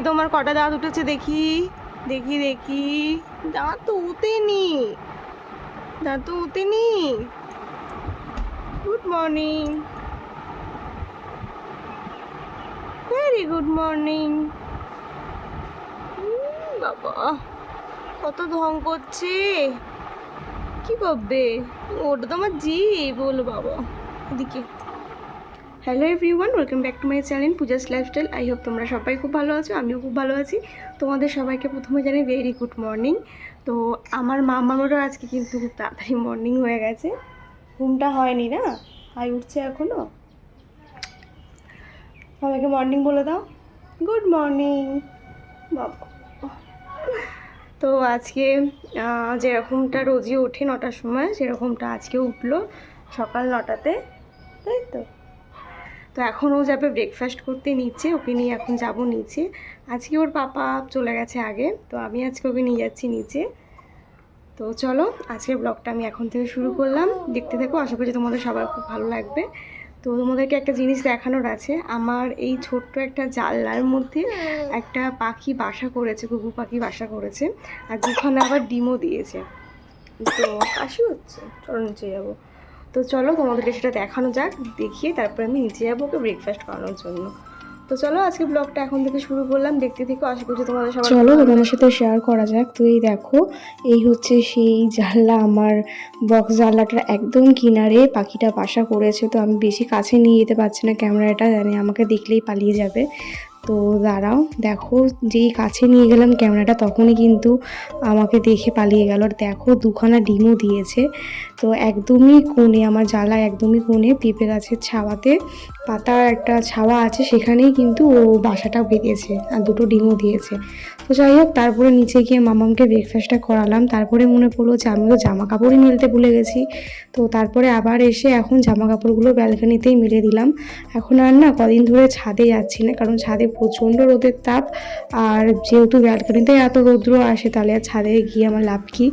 দেখি তোমার কটা দাঁত উঠেছে দেখি? দেখি দেখি। দাঁত তো উঠেনি। দাঁত তো উঠেনি। Good morning very good morning বাবা, কত ঢং করছে। কি করবে? ওটা তো আমার জি বলো বাবা। এদিকে। Hello everyone, welcome back to my channel Pooja's lifestyle. I hope তোমরা সবাই খুব ভালো আছো, আমিও খুব ভালো আছি। তোমাদের সবাইকে প্রথমে জানি ভেরি গুড মর্নিং তো আমার মা মামারও আজকে কিন্তু খুব তাড়াতাড়ি মর্নিং হয়ে গেছে। ঘুমটা হয়নি না? হাই উঠছে এখনও সবাইকে মর্নিং বলে দাও। গুড মর্নিং তো আজকে যেরকমটা রোজই ওঠে নটার সময়, সেরকমটা আজকে উঠল সকাল নটাতে। তাই তো? তো এখন ও যাবে ব্রেকফাস্ট করতে নিচে, ওকে নিয়ে এখন যাব নিচে। আজকে ওর পাপা চলে গেছে আগে, তো আমি আজকে ওকে নিয়ে যাচ্ছি নিচে। তো চলো, আজকের ব্লগটা আমি এখন থেকে শুরু করলাম। দেখতে থাকো, আশা করছি তোমাদের সবার খুব ভালো লাগবে। তো তোমাদেরকে একটা জিনিস দেখানোর আছে, আমার এই ছোট্ট একটা জানলার মধ্যে একটা পাখি বাসা করেছে, ঘুঘু পাখি বাসা করেছে, আর দুখানে আবার ডিমও দিয়েছে। তো কাশি হচ্ছে, চলো নিচে যাব। তো চলো তোমাদেরকে সেটা দেখানো যাক দেখিয়ে তারপরে আমি নিচে যাব ওকে ব্রেকফাস্ট করানোর জন্য। তো চলো আজকে ব্লগটা এখন থেকে শুরু করলাম দেখতে থেকে আশা করছি তোমাদের সবার চলো তোমাদের সাথে শেয়ার করা যাক। তো এই দেখো এই হচ্ছে সেই জানলা আমার বক্স জানলাটার একদম কিনারে পাখিটা বাসা করেছে তো আমি বেশি কাছে নিয়ে যেতে পারছি না ক্যামেরাটা জানি আমাকে দেখলেই পালিয়ে যাবে। তো দাঁড়াও, দেখো যেই কাছে নিয়ে গেলাম ক্যামেরাটা, তখনই কিন্তু আমাকে দেখে পালিয়ে গেল। আর দেখো দুখানা ডিমও দিয়েছে। তো একদমই কোণে, আমার জ্বালা একদমই কোণে, পেঁপে গাছের ছাওয়াতে, পাতার একটা ছাওয়া আছে, সেখানেই কিন্তু ও বাসাটা বেঁধেছে আর দুটো ডিমও দিয়েছে। তো যাই হোক, তারপরে নিচে গিয়ে মামামকে ব্রেকফাস্টটা করালাম। তারপরে মনে পড়ল যে আমি তো জামা কাপড়ই মেলতে ভুলে গেছি। তো তারপরে আবার এসে এখন জামা কাপড়গুলো ব্যালকানিতেই মেলে দিলাম। এখন আর না কদিন ধরে ছাদে যাচ্ছি না, কারণ ছাদে প্রচণ্ড রোদের তাপ। আর যেহেতু ব্যালকানিতে এত রৌদ্র আসে, তাহলে আর ছাদে গিয়ে আমার লাভ কি?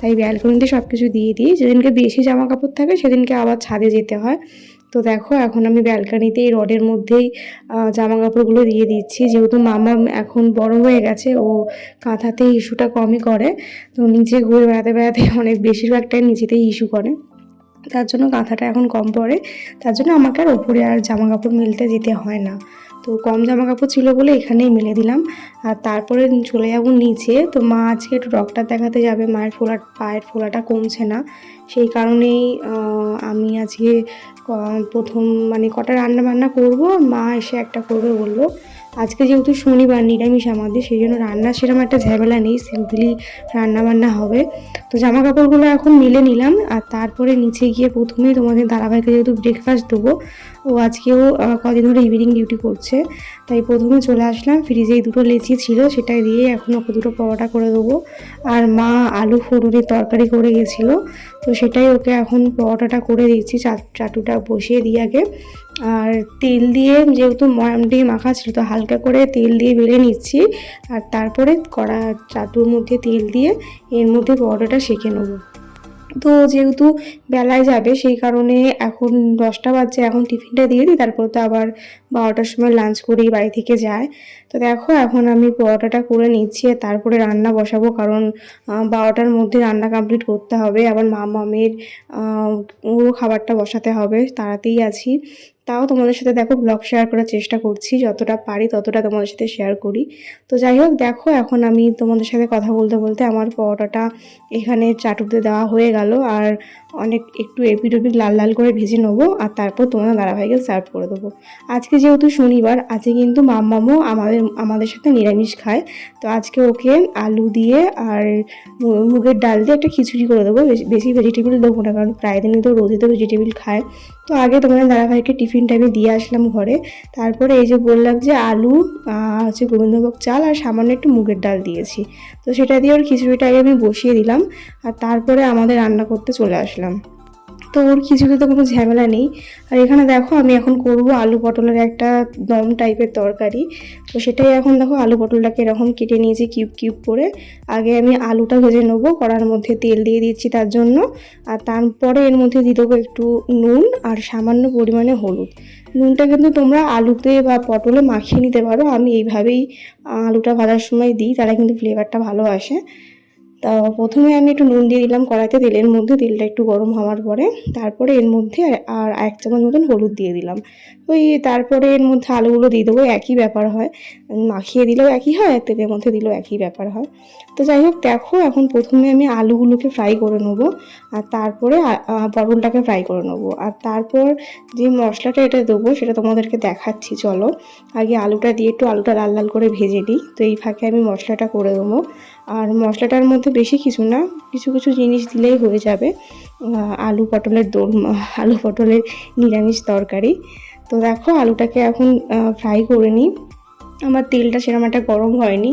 তাই ব্যালকানিতে সব কিছু দিয়ে দিই। যেদিনকে বেশি জামা কাপড় থাকে, সেদিনকে আবার ছাদে যেতে হয়। তো দেখো, এখন আমি ব্যালকানিতে এই রডের মধ্যেই জামা কাপড়গুলো দিয়ে দিচ্ছি। যেহেতু মামা এখন বড় হয়ে গেছে, ও কাঁথাতে ইস্যুটা কমই করে। তো নিচে ঘুরে বেড়াতে বেড়াতে অনেক বেশিরভাগটাই নিচেতেই ইস্যু করে। তার জন্য কাঁথাটা এখন কম পড়ে। তার জন্য আমাকে আর ওপরে আর জামা কাপড় মিলতে যেতে হয় না। তো কম জামা কাপড় ছিল বলে এখানেই মেলে দিলাম। আর তারপরে চলে যাব নিচে। তো মা আজকে একটু ডক্টর দেখাতে যাবে, মায়ের ফোলা, পায়ের ফোলাটা কমছে না। সেই কারণেই আমি আজকে প্রথম মানে কটা রান্না বান্না করব, মা এসে একটা করবে বলল। আজকে যেহেতু শনিবার, নিরামিষ আমাদের, সেই জন্য রান্না সেরকম একটা ঝামেলা নেই, সিম্পলি রান্না বান্না হবে। তো জামা কাপড়গুলো এখন মিলে নিলাম, আর তারপরে নিচে গিয়ে প্রথমেই তোমাদের দাদাভাইকে যেহেতু ব্রেকফাস্ট দেবো, ও আজকেও কদিন ধরে ইভিনিং ডিউটি করছে। তাই প্রথমে চলে আসলাম ফ্রিজে দুটো লেচি ছিল সেটা দিয়ে এখন ওকে দুটো পরোটা করে দেবো। আর মা আলু ফুরুরির তরকারি করে গেছিল তো সেটাই ওকে এখন পরোটাটা করে দিচ্ছি চাটুটা বসিয়ে দিয়ে আগে। আর তেল দিয়ে যেহেতু ময়াম দিয়ে মাখা ছিল, তো হালকা করে তেল দিয়ে বেড়ে নিচ্ছি। আর তারপরে কড়া চাটুর মধ্যে তেল দিয়ে এর মধ্যে পরোটাটা সেঁকে নেব। তো যেহেতু বেলায় যাবে, সেই কারণে এখন দশটা বাজছে, এখন টিফিনটা দিয়ে দিই, তারপর তো আবার বারোটার সময় লাঞ্চ করেই বাড়ি থেকে যায়। তো দেখো, এখন আমি পরোটাটা করে নিচ্ছি তারপরে রান্না বসাবো, কারণ বারোটার মধ্যে রান্না কমপ্লিট করতে হবে। আবার মা মামের ও খাবারটা বসাতে হবে, তাড়াতেই আছি। তাও তোমাদের সাথে দেখো ব্লগ শেয়ার করার চেষ্টা করছি। যতটা পারি ততটা তোমাদের সাথে শেয়ার করি। তো যাই হোক, দেখো এখন আমি তোমাদের সাথে কথা বলতে বলতে আমার পরোটাটা এখানে চাটুতে দেওয়া হয়ে গেল। আর অনেক একটু এপিড ওপিড লাল লাল করে ভেজে নেব আর তারপর তোমাদের দাদাভাইকে সার্ভ করে দেবো। আজকে যেহেতু শনিবার, আজকে কিন্তু মাম্মামও আমাদের আমাদের সাথে নিরামিষ খায়। তো আজকে ওকে আলু দিয়ে আর মুগের ডাল দিয়ে একটা খিচুড়ি করে দেবো। বেশি- ভেজিটেবিল দেবো না, কারণ প্রায় দিনই তো রোজই তো ভেজিটেবিল খায়। তো আগে তোমাদের দাদাভাইকে টিফিন টাইমে দিয়ে আসলাম ঘরে। তারপরে এই যে বললাম যে আলু হচ্ছে গোবিন্দভোগ চাল আর সামান্য একটু মুগের ডাল দিয়েছি। তো সেটা দিয়ে ওর খিচুড়িটা আগে আমি বসিয়ে দিলাম। আর তারপরে আমাদের রান্না করতে চলে আসলাম। তো ওর খিচুড়িতে তো কোনো ঝামেলা নেই। আর এখানে দেখো আমি এখন করব আলু পটলের একটা দম টাইপের তরকারি। তো সেটাই এখন দেখো আলু পটলটাকে এরকম কেটে নিয়েছি কিউব কিউব করে। আগে আমি আলুটা ভেজে নেব, কড়ার মধ্যে তেল দিয়ে দিচ্ছি তার জন্য। আর তারপরে এর মধ্যে দিয়ে দেবো একটু নুন আর সামান্য পরিমাণে হলুদ। নুনটা কিন্তু তোমরা আলুতে বা পটলে মাখিয়ে নিতে পারো। আমি এইভাবেই আলুটা ভাজার সময় দিই, তাহলে কিন্তু ফ্লেভারটা ভালো আসে। তা প্রথমে আমি একটু নুন দিয়ে দিলাম কড়াইতে, তেলের মধ্যে তেলটা একটু গরম হওয়ার পরে তারপরে এর মধ্যে আর এক চামচ মতন হলুদ দিয়ে দিলাম। ওই তারপরে এর মধ্যে আলুগুলো দিয়ে দেবো, একই ব্যাপার হয়। মাখিয়ে দিলেও একই হয়, তেলের মধ্যে দিলেও একই ব্যাপার হয়। তো যাই হোক, দেখো এখন প্রথমে আমি আলুগুলোকে ফ্রাই করে নেব, আর তারপরে পটলটাকে ফ্রাই করে নেব। আর তারপর যে মশলাটা এটা দেবো, সেটা তোমাদেরকে দেখাচ্ছি, চলো। আগে আলুটা দিয়ে একটু আলুটা লাল লাল করে ভেজে নিই। তো এই ফাঁকে আমি মশলাটা করে দেবো আর মশলাটার মধ্যে বেশি কিছু না, কিছু কিছু জিনিস দিলেই হয়ে যাবে। আলু পটলের দোল, আলু পটলের নিরামিষ তরকারি। তো দেখো আলুটাকে এখন ফ্রাই করে নিই। আমার তেলটা সেরকম একটা গরম হয়নি।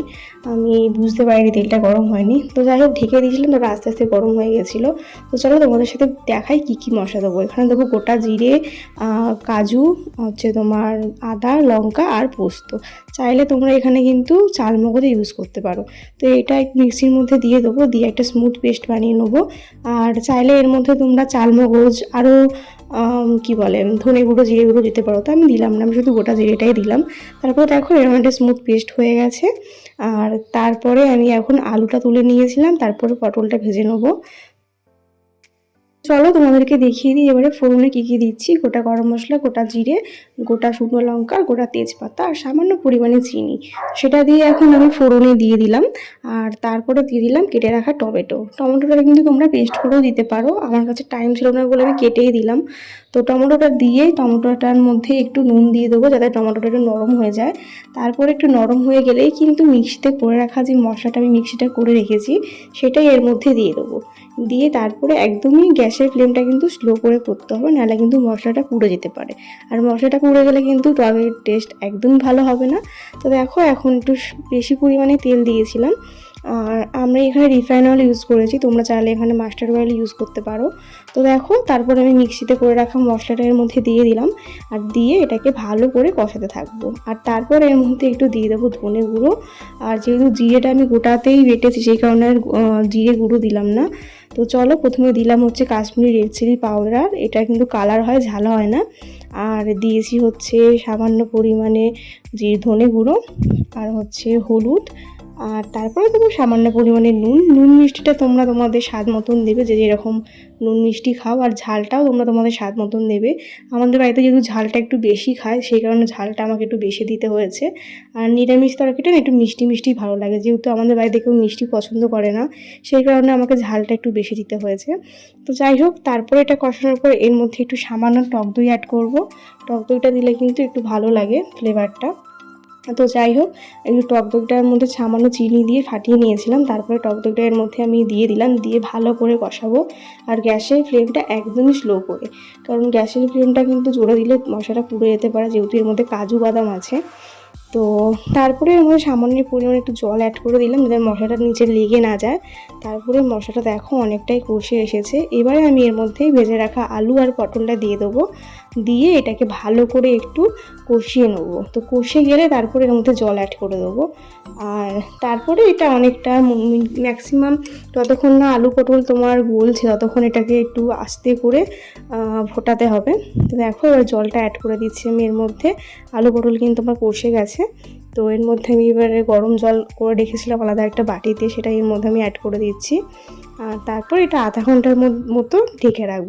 আমি বুঝতে পারিনি তেলটা গরম হয়নি। তো যাই হোক, ঢেকে দিয়েছিলাম তো আস্তে আস্তে গরম হয়ে গেছিল। তো চলো তোমাদের সাথে দেখাই কী কী মশলা দেবো। এখানে দেবো গোটা জিরে কাজু, হচ্ছে তোমার আদা, লঙ্কা আর পোস্ত। চাইলে তোমরা এখানে কিন্তু চাল মগজ ইউজ করতে পারো। তো এটা মিক্সির মধ্যে দিয়ে দেবো, দিয়ে একটা স্মুথ পেস্ট বানিয়ে নেব। আর চাইলে এর মধ্যে তোমরা চাল মগজ আরও কী বলে ধনে গুঁড়ো, জিরে গুঁড়ো দিতে পারো। তো আমি দিলাম না, আমি শুধু গোটা জিরেটাই দিলাম। তারপর দেখো, এরকম একটা স্মুথ পেস্ট হয়ে গেছে। আর তারপরে আমি এখন আলুটা তুলে নিয়েছিলাম, তারপরে পটলটা ভেজে নেব। চলো তোমাদেরকে দেখিয়ে দিই এবারে ফোড়নে কী কী দিচ্ছি। গোটা গরম মশলা, গোটা জিরে, গোটা শুকনো লঙ্কা, গোটা তেজপাতা আর সামান্য পরিমাণে চিনি। সেটা দিয়ে এখন আমি ফোড়নে দিয়ে দিলাম আর তারপরে দিয়ে দিলাম কেটে রাখা টমেটো। টমেটোটা কিন্তু তোমরা পেস্ট করেও দিতে পারো। আমার কাছে টাইম ছিল না বলে আমি কেটেই দিলাম। তো টমেটোটা দিয়ে টমেটোটার মধ্যে একটু নুন দিয়ে দেবো যাতে টমেটোটা একটু নরম হয়ে যায়। তারপরে একটু নরম হয়ে গেলেই কিন্তু মিক্সিতে করে রাখা যে মশলাটা আমি মিক্সিটা করে রেখেছি, সেটাই এর মধ্যে দিয়ে দেবো। দিয়ে তারপরে একদমই গ্যাসের ফ্লেমটা কিন্তু স্লো করে করতে হবে, নাহলে কিন্তু মশলাটা পুড়ে যেতে পারে। আর মশলাটা পুড়ে গেলে কিন্তু টকের টেস্ট একদম ভালো হবে না। তো দেখো, এখন একটু বেশি পরিমাণে তেল দিয়েছিলাম। আর আমরা এখানে রিফাইন অয়েল ইউজ করেছি, তোমরা চাইলে এখানে মাস্টার্ড অয়েল ইউজ করতে পারো। তো দেখো, তারপরে আমি মিক্সিতে করে রাখা মশলাটা এর মধ্যে দিয়ে দিলাম, আর দিয়ে এটাকে ভালো করে কষাতে থাকব। আর তারপর এর মধ্যে একটু দিয়ে দেবো ধনে গুঁড়ো, আর যেহেতু জিরেটা আমি গোটাতেই বেটেছি, সেই কারণে জিরে গুঁড়ো দিলাম না। তো চলো প্রথমে দিলাম হচ্ছে কাশ্মীরি রেড চিলি পাউডার এটা কিন্তু কালার হয়, ঝাল হয় না। আর দিয়েছি হচ্ছে সামান্য পরিমাণে যে ধনে গুঁড়ো, আর হচ্ছে হলুদ আর তারপরে দেবো সামান্য পরিমাণে নুন। নুন মিষ্টিটা তোমরা তোমাদের স্বাদ মতন দেবে যে যেরকম নুন মিষ্টি খাও, আর ঝালটাও তোমরা তোমাদের স্বাদ মতন দেবে। আমাদের বাড়িতে যেহেতু ঝালটা একটু বেশি খায়, সেই কারণে ঝালটা আমাকে একটু বেশি দিতে হয়েছে। আর নিরামিষ তরকারিটা একটু মিষ্টি মিষ্টি ভালো লাগে, যেহেতু আমাদের বাড়িতে কেউ মিষ্টি পছন্দ করে না, সেই কারণে আমাকে ঝালটা একটু বেশি দিতে হয়েছে। তো যাই হোক, তারপরে এটা কষানোর পর এর মধ্যে একটু সামান্য টক দই অ্যাড করব। টক দইটা দিলে কিন্তু একটু ভালো লাগে ফ্লেভারটা তো যাই হোক একটু টক দইটার মধ্যে সামান্য চিনি দিয়ে ফাটিয়ে নিয়েছিলাম, তারপরে টক দইটা এর মধ্যে আমি দিয়ে দিলাম, দিয়ে ভালো করে কষাবো। আর গ্যাসের ফ্লেমটা একদমই স্লো করে, কারণ গ্যাসের ফ্লেমটা কিন্তু জোরে দিলে মশলাটা পুড়ে যেতে পারে, যেহেতু এর মধ্যে কাজু বাদাম আছে। তো তারপরে এর মধ্যে সামান্য পরিমাণে একটু জল অ্যাড করে দিলাম, যাতে মশলাটা নিচে লেগে না যায়। তারপরে মশলাটা দেখো অনেকটাই কষে এসেছে। এবারে আমি এর মধ্যেই ভেজে রাখা আলু আর পটলটা দিয়ে দেবো। দিয়ে এটাকে ভালো করে একটু কষিয়ে নেব। তো কষে গেলে তারপরে এর মধ্যে জল অ্যাড করে দেবো। আর তারপরে এটা অনেকটা ম্যাক্সিমাম যতক্ষণ না আলু পটল তোমার গলছে, ততক্ষণ এটাকে একটু আস্তে করে ফোটাতে হবে। তো দেখো এবার জলটা অ্যাড করে দিচ্ছি আমি এর মধ্যে। আলু পটল কিন্তু আমার কষে গেছে। তো এর মধ্যে আমি এবারে গরম জল করে রেখেছিলাম আলাদা একটা বাটিতে, সেটা এর মধ্যে আমি অ্যাড করে দিচ্ছি। তারপর এটা আধা ঘণ্টার মতো ঢেকে রাখব।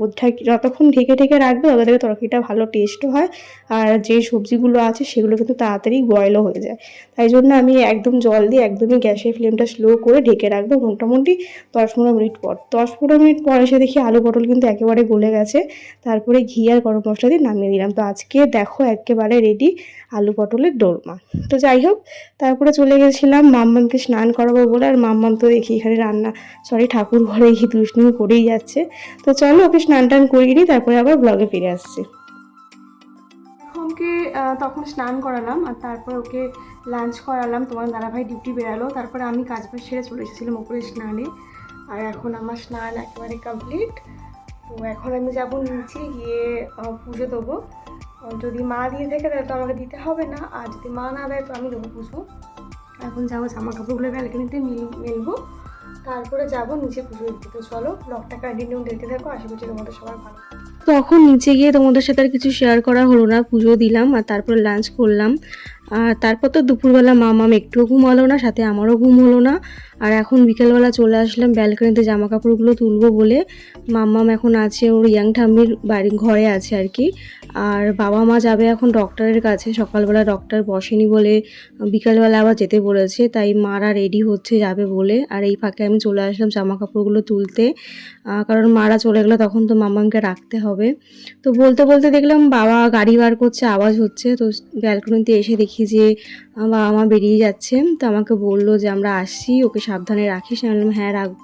যতক্ষণ ঢেকে ঢেকে রাখবে তত থেকে তরকারিটা ভালো টেস্টও হয় আর যে সবজিগুলো আছে সেগুলো কিন্তু তাড়াতাড়ি বয়েলও হয়ে যায়। তাই জন্য আমি একদম জল দিয়ে একদমই গ্যাসের ফ্লেমটা স্লো করে ঢেকে রাখব মোটামুটি দশ পনেরো মিনিট পর। দশ পনেরো মিনিট পর এসে দেখি আলু পটল কিন্তু একেবারে গলে গেছে। তারপরে ঘি আর গরম মশলা দিয়ে নামিয়ে দিলাম তো আজকে দেখো একেবারে রেডি আলু পটলের দোরমা। তো যাই হোক, তারপরে চলে গেছিলাম মাম্মামকে স্নান করাবো বলে আর মাম্মাম তো দেখি এখানে রান্না সরি ঠাকুর ঘরে গিয়ে দুষ্টুমি করেই যাচ্ছে। তো চলো ওকে স্নান টান করিয়ে নিই তারপরে আবার ব্লগে ফিরে আসছি। আহ, তখন স্নান করালাম আর তারপর ওকে লাঞ্চ করালাম। তোমার দাদাভাই ডিউটি বেরালো। তারপরে আমি কাজ বাজ সেরে চলে এসেছিলাম ওপরে স্নানে। আর এখন আমার স্নান একেবারে কমপ্লিট তো এখন আমি যাব নিচে গিয়ে পুজো দেবো। যদি মা দিয়ে থাকে তাহলে তো আমাকে দিতে হবে না। আর যদি মা না দেয় তো আমি দেবো পুজো। এখন যাব জামা কাপড়গুলো ব্যালকানিতে মিল মেলবো। তারপরে যাব নিচে পুজো দিতে। তো চলো ব্লগটা কন্টিনিউ দেখতে থাকো, আশা করছি তোমাদের সবার ভালো তখন নিচে গিয়ে তোমাদের সাথে আর কিছু শেয়ার করা হলো না, পুজো দিলাম আর তারপর লাঞ্চ করলাম। আর তারপর তো দুপুরবেলা মামাম একটুও ঘুম হলো না, সাথে আমারও ঘুম হলো না। আর এখন বিকেলবেলা চলে আসলাম ব্যালকানিতে জামা কাপড়গুলো তুলবো বলে। মাম্মাম এখন আছে, ওর ইয়াং ঠাম্মির বাড়ি, ঘরে আছে আর কি। আর বাবা মা যাবে এখন ডক্টরের কাছে, সকালবেলা ডক্টর বসেনি বলে বিকালবেলা আবার যেতে বলেছে, তাই মারা রেডি হচ্ছে, যাবে বলে। আর এই ফাঁকে আমি চলে আসলাম জামা কাপড়গুলো তুলতে কারণ মারা চলে গেলে তখন তো মামামকে রাখতে হবে। তো বলতে বলতে দেখলাম বাবা গাড়ি বার করছে, আওয়াজ হচ্ছে, তো ব্যালকনিতে এসে দেখি যে আহ, বাবা মা বেরিয়ে যাচ্ছে। তো আমাকে বলল যে আমরা আসি ওকে সাবধানে রাখিস। আমি বললাম হ্যাঁ রাখব।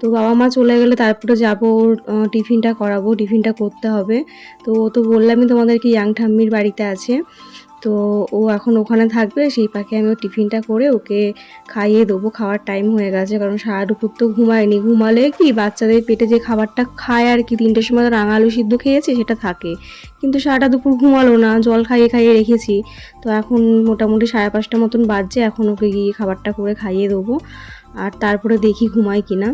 তো বাবা মা চলে গেলে তারপরে যাব ওর টিফিনটা করাবো টিফিনটা করতে হবে। তো ও তো বললামই তোমাদেরকে ইয়াং ঠাম্মির বাড়িতে আছে। তো ও এখন ওখানে থাকবে, সেই পাখি আমি ওর টিফিনটা করে ওকে খাইয়ে দেবো। খাওয়ার টাইম হয়ে গেছে, কারণ সারা দুপুর তো ঘুমায়নি। ঘুমালে কি বাচ্চাদের পেটে যে খাবারটা খায় আর কি, তিনটের সময় তো রাঙা আলু সিদ্ধ খেয়েছে, সেটা থাকে। কিন্তু সারাটা দুপুর ঘুমালো না, জল খাইয়ে খাইয়ে রেখেছি। তো এখন মোটামুটি সাড়ে পাঁচটা মতন বাজছে, এখন ওকে গিয়ে খাবারটা করে খাইয়ে দেবো। আর তারপরে দেখি ঘুমায় কিনা।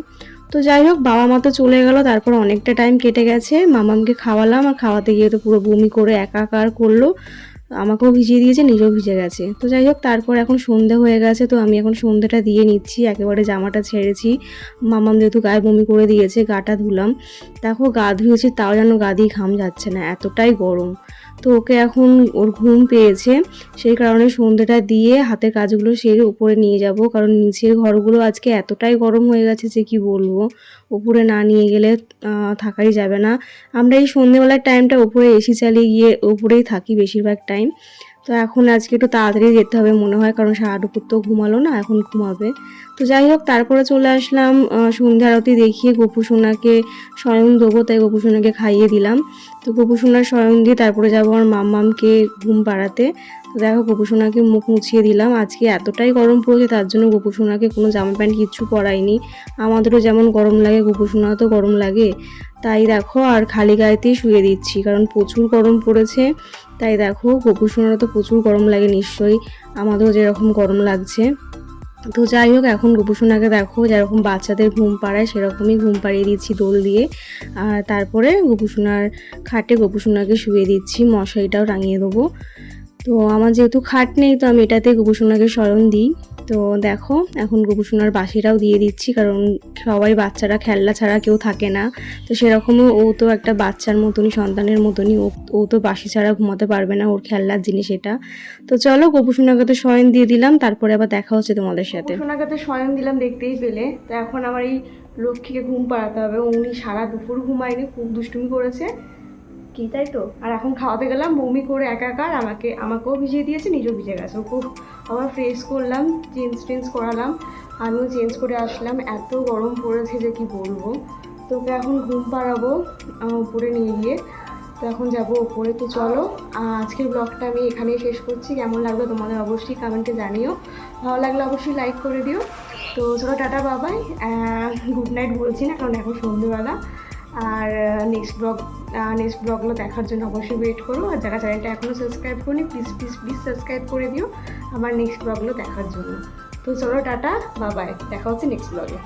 তো যাই হোক, বাবা মা তো চলে গেল, তারপর অনেকটা টাইম কেটে গেছে। মামামকে খাওয়ালাম, আর খাওয়াতে গিয়ে তো পুরো বমি করে একাকার করল। আমাকেও ভিজিয়ে দিয়েছে, নিজেও ভিজে গেছে। তো যাই হোক, তারপর এখন সন্ধে হয়ে গেছে, তো আমি এখন সন্ধেটা দিয়ে নিচ্ছি। একেবারে জামাটা ছেড়েছি। মামাম যেহেতু গায়ে বমি করে দিয়েছে, গাটা ধুলাম। দেখো, গা ধুয়েছি, তাও যেন গা দিয়ে ঘাম যাচ্ছে না, এতটাই গরম। তো ওকে এখন ওর ঘুম পেয়েছে, সেই কারণে সন্ধেটা দিয়ে হাতের কাজগুলো সেরে উপরে নিয়ে যাব। কারণ নিচের ঘরগুলো আজকে এতটাই গরম হয়ে গেছে যে কি বলব? উপরে না নিয়ে গেলে থাকাই যাবে না। আমরা এই সন্ধেবেলার টাইমটা উপরে এসি চালিয়ে গিয়ে উপরেই থাকি বেশিরভাগ টাইম তো এখন আজকে একটু তাড়াতাড়ি যেতে হবে মনে হয়, কারণ সারা দুপুর তো ঘুমালো না, এখন ঘুমাবে। তো যাই হোক, তারপরে চলে আসলাম সন্ধ্যা আরতি দেখিয়ে গোপু সোনাকে স্বয়ং দেবো, তাই গোপু সোনাকে খাইয়ে দিলাম। তো গোপু সোনার স্বয়ং দিয়ে তারপরে যাব আমার মাম্মামকে ঘুম পাড়াতে। দেখো গোপু সোনাকে মুখ মুছিয়ে দিলাম। আজকে এতটাই গরম পড়েছে, তার জন্য গোপু সোনাকে কোনো জামা প্যান্ট কিচ্ছু পরাইনি। আমাদেরও যেমন গরম লাগে গোপু সোনাও তো গরম লাগে। তাই দেখো, আর খালি গায়েতেই শুয়ে দিচ্ছি, কারণ প্রচুর গরম পড়েছে। তাই দেখো গোপু সোনারও তো প্রচুর গরম লাগে নিশ্চয়ই। আমাদেরও যেরকম গরম লাগছে। তো যাই হোক, এখন গোপুসোনাকে দেখো, যেরকম বাচ্চাদের ঘুম পাড়ায়, সেরকমই ঘুম পাড়িয়ে দিচ্ছি দোল দিয়ে। আর তারপরে গোপুসোনার খাটে গোপুসোনাকে শুয়ে দিচ্ছি, মশারিটাও টাঙিয়ে দেবো। তো আমার যেহেতু খাট নেই, তো আমি এটাতে গোপুসোনাকে স্মরণ দিই। তো দেখো, এখন গোপুসোনার বাসিটাও দিয়ে দিচ্ছি, কারণ সবাই বাচ্চারা খেলনা ছাড়া কেউ থাকে না। তো সেরকমও ও তো একটা বাচ্চার মতনই, সন্তানের মতনই, ও তো বাসি ছাড়া ঘুমাতে পারবে না, ওর খেলনার জিনিস এটা। তো চলো, গোপুসোনাকে তো শয়ন দিয়ে দিলাম, তারপরে আবার দেখা হচ্ছে তোমাদের সাথে। গোপুসোনাকে তো শয়ন দিলাম, দেখতেই পেলে। তো এখন আমার এই লক্ষ্মীকে ঘুম পাড়াতে হবে। উনি সারা দুপুর ঘুমায়নি, খুব দুষ্টুমি করেছে। কি তাই তো? আর এখন খাওয়াতে গেলাম, বমি করে একাকার, আমাকে, আমাকেও ভিজিয়ে দিয়েছে, নিজেও ভিজে গেছে। ওকে আবার ফ্রেশ করলাম চেঞ্জ টেঞ্জ করালাম। আমিও চেঞ্জ করে আসলাম, এত গরম পড়েছে যে কি বলব? তোকে এখন ঘুম পাড়াবো উপরে নিয়ে গিয়ে। তো এখন যাব উপরে, তো চলো। আজকের ব্লগটা আমি এখানেই শেষ করছি। কেমন লাগল তোমাদের অবশ্যই কমেন্টে জানিও। ভালো লাগলে অবশ্যই লাইক করে দিও। তো চলো, টাটা বাবাই গুড নাইট বলছি না, কারণ এখন সন্ধ্যেবেলা আর নেক্সট ব্লগ নেক্সট ব্লগগুলো দেখার জন্য অবশ্যই ওয়েট করো। আর যারা চ্যানেলটা এখনও সাবস্ক্রাইব করি প্লিজ প্লিজ প্লিজ সাবস্ক্রাইব করে দিও আমার নেক্সট ব্লগগুলো দেখার জন্য। তো চলো, টাটা বাবাই দেখা হচ্ছে নেক্সট ব্লগে